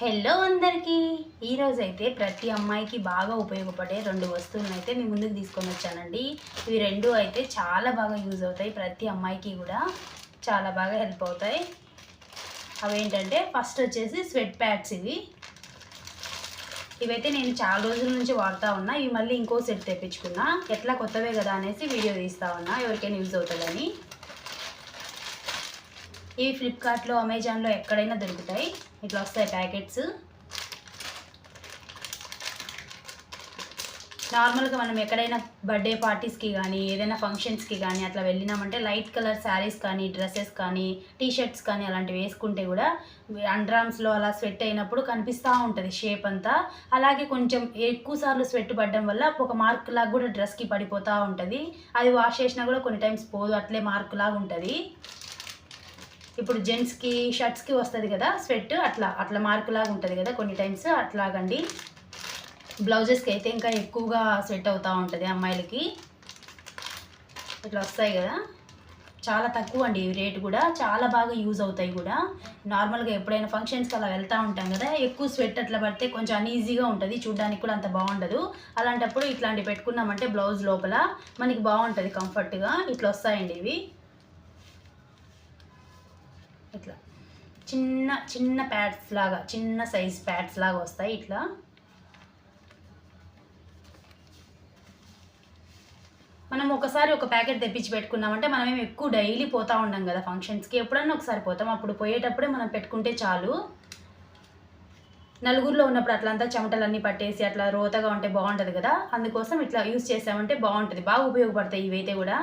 Hello అందరికీ. ఈరోజు అయితే ప్రతి అమ్మాయికి బాగా ఉపయోగపడే రెండు వస్తువులను అయితే మీ ముందుకు తీసుకొని వచ్చానండి. ఇవి రెండు అయితే చాలా బాగా యూజ్ అవుతాయి. ప్రతి అమ్మాయికి కూడా చాలా బాగా హెల్ప్ అవుతాయి. అవేంటంటే ఫస్ట్ వచ్చేసి స్వెట్ ప్యాడ్స్ ఇవి. ఇవైతే నేను చాలా రోజుల నుంచి వాడుతూ ఉన్నా. ఇవి మళ్ళీ ఇంకో సెట్ తెప్పించుకున్నా. ఎట్లా కొత్తవే కదా అనేసి వీడియో తీస్తా ఉన్నా. ఎవరికైనా యూజ్ అవుతుందని. ఇవి ఫ్లిప్కార్ట్లో అమెజాన్లో ఎక్కడైనా దొరుకుతాయి. ఇట్లా వస్తాయి ప్యాకెట్స్. నార్మల్గా మనం ఎక్కడైనా బర్త్డే పార్టీస్కి కానీ ఏదైనా ఫంక్షన్స్కి కానీ అట్లా వెళ్ళినామంటే లైట్ కలర్ శారీస్ కానీ డ్రెస్సెస్ కానీ టీ షర్ట్స్ కానీ అలాంటివి వేసుకుంటే కూడా అండ్రామ్స్లో అలా స్వెట్ అయినప్పుడు కనిపిస్తూ ఉంటుంది షేప్ అంతా. అలాగే కొంచెం ఎక్కువ సార్లు స్వెట్ పడడం వల్ల ఒక మార్క్ లాగా కూడా డ్రెస్కి పడిపోతూ ఉంటుంది. అది వాష్ చేసినా కూడా కొన్ని టైమ్స్ పోదు అట్లే మార్క్ లాగా ఉంటుంది. ఇప్పుడు జెంట్స్కి షర్ట్స్కి వస్తుంది కదా స్వెట్ అట్లా అట్లా మార్కులాగా ఉంటుంది కదా కొన్ని టైమ్స్ అట్లాగండి. బ్లౌజెస్కి అయితే ఇంకా ఎక్కువగా స్వెట్ అవుతూ ఉంటుంది అమ్మాయిలకి. ఇట్లా వస్తాయి కదా. చాలా తక్కువ అండి రేట్ కూడా చాలా బాగా యూజ్ అవుతాయి కూడా. నార్మల్గా ఎప్పుడైనా ఫంక్షన్స్కి అలా వెళ్తూ ఉంటాం కదా ఎక్కువ స్వెట్ అట్లా పడితే కొంచెం అన్ఈజీగా ఉంటుంది చూడడానికి కూడా అంత బాగుండదు. అలాంటప్పుడు ఇట్లాంటివి పెట్టుకున్నామంటే బ్లౌజ్ లోపల మనకి బాగుంటుంది కంఫర్ట్గా ఇట్లా వస్తాయండి ఇవి. ఇట్లా. చిన్న చిన్న ప్యాడ్స్ లాగా చిన్న సైజ్ ప్యాడ్స్ లాగా వస్తాయి ఇట్లా. మనం ఒకసారి ఒక ప్యాకెట్ తెప్పించి పెట్టుకున్నామంటే మనం ఏమి ఎక్కువ డైలీ పోతూ ఉండం కదా ఫంక్షన్స్కి. ఎప్పుడన్నా ఒకసారి పోతాం. అప్పుడు పోయేటప్పుడే మనం పెట్టుకుంటే చాలు. నలుగురిలో ఉన్నప్పుడు అట్లంతా చెమటలన్నీ పట్టేసి అట్లా రోతగా ఉంటే బాగుంటుంది కదా. అందుకోసం ఇట్లా యూస్ చేసామంటే బాగుంటుంది. బాగా ఉపయోగపడతాయి ఇవైతే కూడా.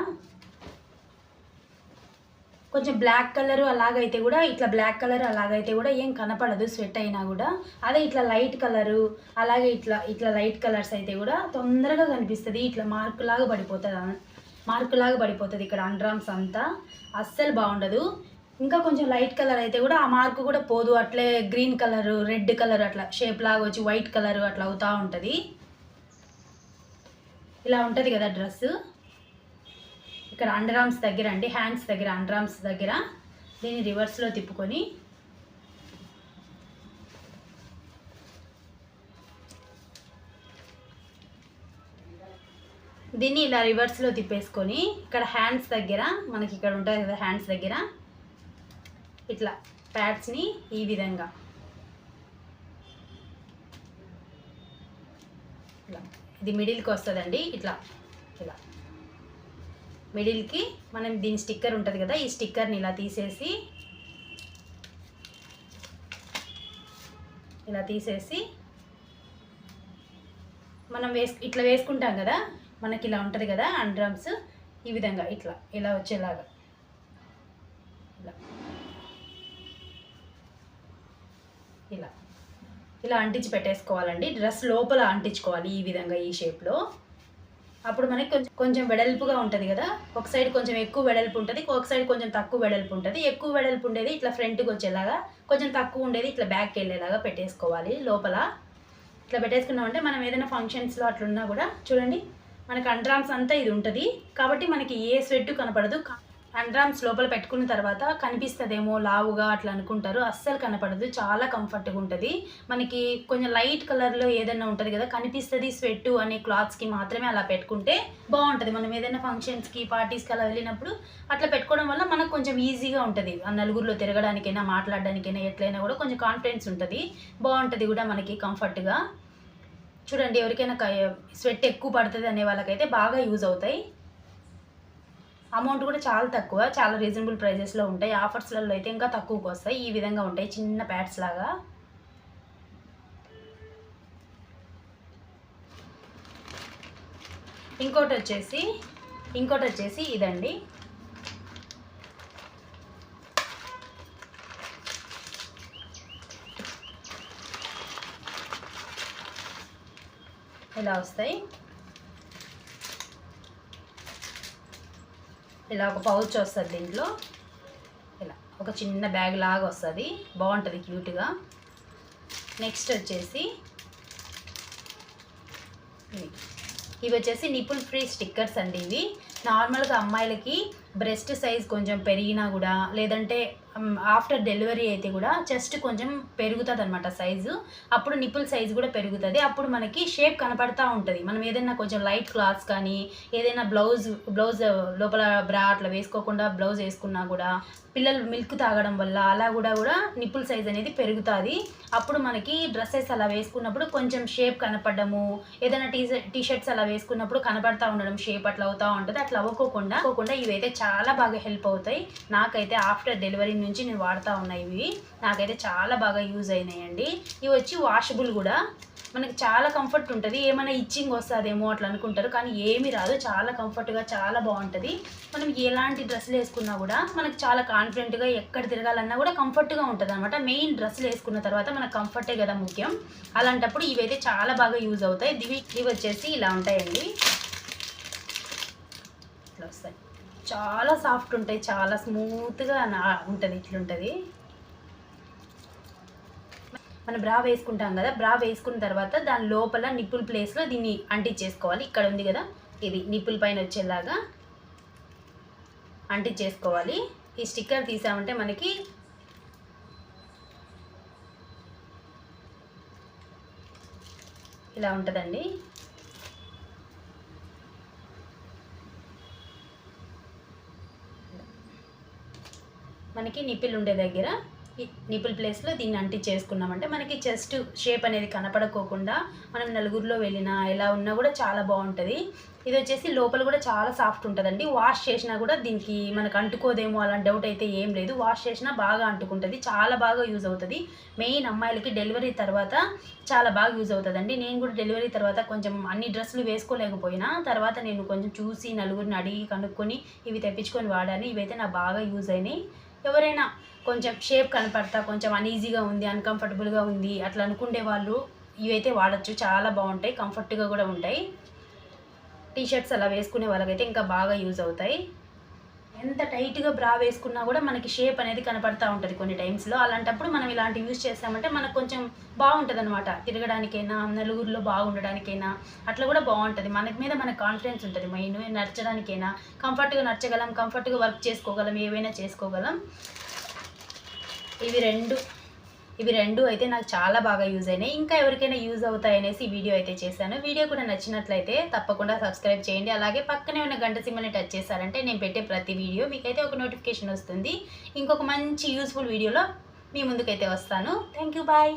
కొంచెం బ్లాక్ కలర్ అలాగైతే కూడా ఇట్లా బ్లాక్ కలర్ అలాగైతే కూడా ఏం కనపడదు స్వెట్ అయినా కూడా. అదే ఇట్లా లైట్ కలరు అలాగే ఇట్లా ఇట్లా లైట్ కలర్స్ అయితే కూడా తొందరగా కనిపిస్తుంది. ఇట్లా మార్క్ లాగా పడిపోతుంది మార్క్ లాగా పడిపోతుంది ఇక్కడ అండ్రామ్స్ అంతా. అస్సలు బాగుండదు. ఇంకా కొంచెం లైట్ కలర్ అయితే కూడా ఆ మార్క్ కూడా పోదు. అట్లే గ్రీన్ కలర్ రెడ్ కలర్ అట్లా షేప్ లాగా వచ్చి వైట్ కలర్ అట్లా అవుతూ ఉంటుంది. ఇలా ఉంటుంది కదా డ్రెస్సు. ఇక్కడ అండర్ ఆర్మ్స్ దగ్గర అండి హ్యాండ్స్ దగ్గర అండర్ ఆర్మ్స్ దగ్గర దీన్ని రివర్స్లో తిప్పుకొని. దీన్ని ఇలా రివర్స్లో తిప్పేసుకొని ఇక్కడ హ్యాండ్స్ దగ్గర మనకి ఇక్కడ ఉంటుంది కదా హ్యాండ్స్ దగ్గర ఇట్లా ప్యాడ్స్ని ఈ విధంగా. ఇది మిడిల్కి వస్తుందండి ఇట్లా ఇలా. మిడిల్కి మనం దీని స్టిక్కర్ ఉంటుంది కదా ఈ స్టిక్కర్ని ఇలా తీసేసి ఇలా తీసేసి మనం వేసు ఇట్లా వేసుకుంటాం కదా మనకి ఇలా ఉంటుంది కదా అండ్రమ్స్ ఈ విధంగా ఇట్లా ఇలా వచ్చేలాగా. ఇలా. ఇలా. ఇలా అంటించి పెట్టేసుకోవాలండి. డ్రెస్ లోపల అంటించుకోవాలి ఈ విధంగా ఈ షేప్లో అప్పుడు మనకి కొంచెం కొంచెం వెడల్పుగా ఉంటుంది కదా. ఒక సైడ్ కొంచెం ఎక్కువ వెడల్పు ఉంటుంది ఒక సైడ్ కొంచెం తక్కువ వెడల్పు ఉంటుంది. ఎక్కువ వెడల్పు ఉండేది ఇట్లా ఫ్రంట్కి వచ్చేలాగా కొంచెం తక్కువ ఉండేది ఇట్లా బ్యాక్కి వెళ్ళేలాగా పెట్టేసుకోవాలి లోపల. ఇట్లా పెట్టేసుకున్నామంటే మనం ఏదైనా ఫంక్షన్స్లో అట్లున్నా కూడా చూడండి మనకి అండ్రామ్స్ అంతా ఇది ఉంటుంది. కాబట్టి మనకి ఏ స్వెట్ కనపడదు. అండ్రామ్స్ లోపల పెట్టుకున్న తర్వాత కనిపిస్తుందేమో లావుగా అట్లా అనుకుంటారు. అస్సలు కనపడదు. చాలా కంఫర్ట్గా ఉంటుంది. మనకి కొంచెం లైట్ కలర్లో ఏదైనా ఉంటుంది కదా కనిపిస్తుంది స్వెట్ అనే క్లాత్స్కి మాత్రమే అలా పెట్టుకుంటే బాగుంటుంది. మనం ఏదైనా ఫంక్షన్స్కి పార్టీస్కి అలా వెళ్ళినప్పుడు అట్లా పెట్టుకోవడం వల్ల మనకు కొంచెం ఈజీగా ఉంటుంది. ఆ నలుగురిలో తిరగడానికైనా మాట్లాడడానికైనా ఎట్లయినా కూడా కొంచెం కాన్ఫిడెన్స్ ఉంటుంది. బాగుంటుంది కూడా మనకి కంఫర్ట్గా చూడండి ఎవరికైనా స్వెట్ ఎక్కువ పడుతుంది అనే వాళ్ళకైతే బాగా యూజ్ అవుతాయి. అమౌంట్ కూడా చాలా తక్కువ చాలా రీజనబుల్ ప్రైజెస్లో ఉంటాయి. ఆఫర్స్లలో అయితే ఇంకా తక్కువకి వస్తాయి. ఈ విధంగా ఉంటాయి. చిన్న ప్యాడ్స్ లాగా. ఇంకోటి వచ్చేసి ఇంకోటి వచ్చేసి ఇదండి. ఇలా వస్తాయి. ఇలా ఒక పౌచ్ వస్తుంది దీంట్లో. ఇలా ఒక చిన్న బ్యాగ్ లాగా వస్తుంది. బాగుంటుంది క్యూట్గా. నెక్స్ట్ వచ్చేసి ఇవి. వచ్చేసి నిపుల్ ఫ్రీ స్టిక్కర్స్ అండి ఇవి. నార్మల్గా అమ్మాయిలకి బ్రెస్ట్ సైజ్ కొంచెం పెరిగినా కూడా లేదంటే ఆఫ్టర్ డెలివరీ అయితే కూడా చెస్ట్ కొంచెం పెరుగుతుంది అనమాట సైజు. అప్పుడు నిప్పుల్ సైజ్ కూడా పెరుగుతుంది. అప్పుడు మనకి షేప్ కనపడతా ఉంటుంది. మనం ఏదైనా కొంచెం లైట్ క్లాత్స్ కానీ ఏదైనా బ్లౌజ్ బ్లౌజ్ లోపల బ్రా అట్లా వేసుకోకుండా బ్లౌజ్ వేసుకున్నా కూడా పిల్లలు మిల్క్ తాగడం వల్ల అలా కూడా కూడా నిప్పుల్ సైజ్ అనేది పెరుగుతుంది. అప్పుడు మనకి డ్రెస్సెస్ అలా వేసుకున్నప్పుడు కొంచెం షేప్ కనపడము ఏదైనా టీ టీషర్ట్స్ అలా వేసుకున్నప్పుడు కనపడతా ఉండడం షేప్ అట్లా అవుతూ ఉంటుంది. అట్లా అవ్వకోకుండా అవ్వకుండా ఇవైతే చాలా బాగా హెల్ప్ అవుతాయి. నాకైతే ఆఫ్టర్ డెలివరీ నుంచి నేను వాడుతూ ఉన్నాయి ఇవి. నాకైతే చాలా బాగా యూజ్ అయినాయండి. ఇవి వచ్చి వాషబుల్ కూడా. మనకి చాలా కంఫర్ట్ ఉంటుంది. ఏమైనా ఇచ్చింగ్ వస్తుందేమో అట్లా అనుకుంటారు. కానీ ఏమీ రాదు. చాలా కంఫర్ట్గా చాలా బాగుంటుంది. మనం ఎలాంటి డ్రెస్సులు వేసుకున్నా కూడా మనకు చాలా కాన్ఫిడెంట్గా ఎక్కడ తిరగాలన్నా కూడా కంఫర్ట్గా ఉంటుంది అనమాట మెయిన్ డ్రెస్సులు వేసుకున్న తర్వాత మనకు కంఫర్టే కదా ముఖ్యం. అలాంటప్పుడు ఇవైతే చాలా బాగా యూజ్ అవుతాయి. ఇవి ఇవి వచ్చేసి ఇలా ఉంటాయండి. ఇట్లా వస్తాయి. చాలా సాఫ్ట్ ఉంటాయి చాలా స్మూత్గా ఉంటుంది ఇట్లుంటుంది. మనం బ్రా వేసుకుంటాం కదా బ్రా వేసుకున్న తర్వాత దాని లోపల నిప్పుల్ ప్లేస్లో దీన్ని అంటించేసుకోవాలి. ఇక్కడ ఉంది కదా ఇది నిప్పుల పైన వచ్చేలాగా అంటించేసుకోవాలి. ఈ స్టిక్కర్ తీసామంటే మనకి ఇలా ఉంటుందండి. మనకి నిప్పిల్ ఉండే దగ్గర ఈ నిపుల్ ప్లేస్లో దీన్ని అంటి చేసుకున్నామంటే మనకి చెస్ట్ షేప్ అనేది కనపడకోకుండా మనం నలుగురిలో వెళ్ళినా ఎలా ఉన్నా కూడా చాలా బాగుంటుంది. ఇది వచ్చేసి లోపల కూడా చాలా సాఫ్ట్ ఉంటుందండి. వాష్ చేసినా కూడా దీనికి మనకు అంటుకోదేమో అలాంటి డౌట్ అయితే ఏం లేదు. వాష్ చేసినా బాగా అంటుకుంటుంది. చాలా బాగా యూజ్ అవుతుంది. మెయిన్ అమ్మాయిలకి డెలివరీ తర్వాత చాలా బాగా యూజ్ అవుతుందండి. నేను కూడా డెలివరీ తర్వాత కొంచెం అన్ని డ్రెస్సులు వేసుకోలేకపోయినా తర్వాత నేను కొంచెం చూసి నలుగురిని అడిగి కనుక్కొని ఇవి తెప్పించుకొని వాడాను. ఇవైతే నాకు బాగా యూజ్ అయినాయి. ఎవరైనా కొంచెం షేప్ కనపడతా కొంచెం అనీజీగా ఉంది అన్కంఫర్టబుల్గా ఉంది అట్లా అనుకునే వాళ్ళు ఇవైతే వాడచ్చు. చాలా బాగుంటాయి కంఫర్ట్గా కూడా ఉంటాయి. టీ షర్ట్స్ అలా వేసుకునే వాళ్ళకైతే ఇంకా బాగా యూజ్ అవుతాయి. ఎంత టైట్గా బ్రా వేసుకున్నా కూడా మనకి షేప్ అనేది కనపడతా ఉంటుంది కొన్ని టైమ్స్లో అలాంటప్పుడు మనం ఇలాంటి యూజ్ చేస్తామంటే మనకు కొంచెం బాగుంటుంది అనమాట తిరగడానికైనా నలుగురిలో బాగుండడానికైనా అట్లా కూడా బాగుంటుంది. మనకి మీద మనకు కాన్ఫిడెన్స్ ఉంటుంది. మెయిన్ నడచడానికైనా కంఫర్ట్గా నడచగలం కంఫర్ట్గా వర్క్ చేసుకోగలం ఏవైనా చేసుకోగలం. ఇవి రెండు. ఇవి రెండు అయితే నాకు చాలా బాగా యూజ్ అయినాయి. ఇంకా ఎవరికైనా యూజ్ అవుతాయనేసి ఈ వీడియో అయితే చేశాను. వీడియో కూడా నచ్చినట్లయితే తప్పకుండా సబ్స్క్రైబ్ చేయండి. అలాగే పక్కనే ఉన్న గంట సిమ్మని టచ్ చేశారంటే నేను పెట్టే ప్రతి వీడియో మీకైతే ఒక నోటిఫికేషన్ వస్తుంది. ఇంకొక మంచి యూస్ఫుల్ వీడియోలో మీ ముందుకైతే వస్తాను. Thank you bye.